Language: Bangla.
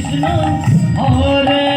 কৃষ্ণ হরে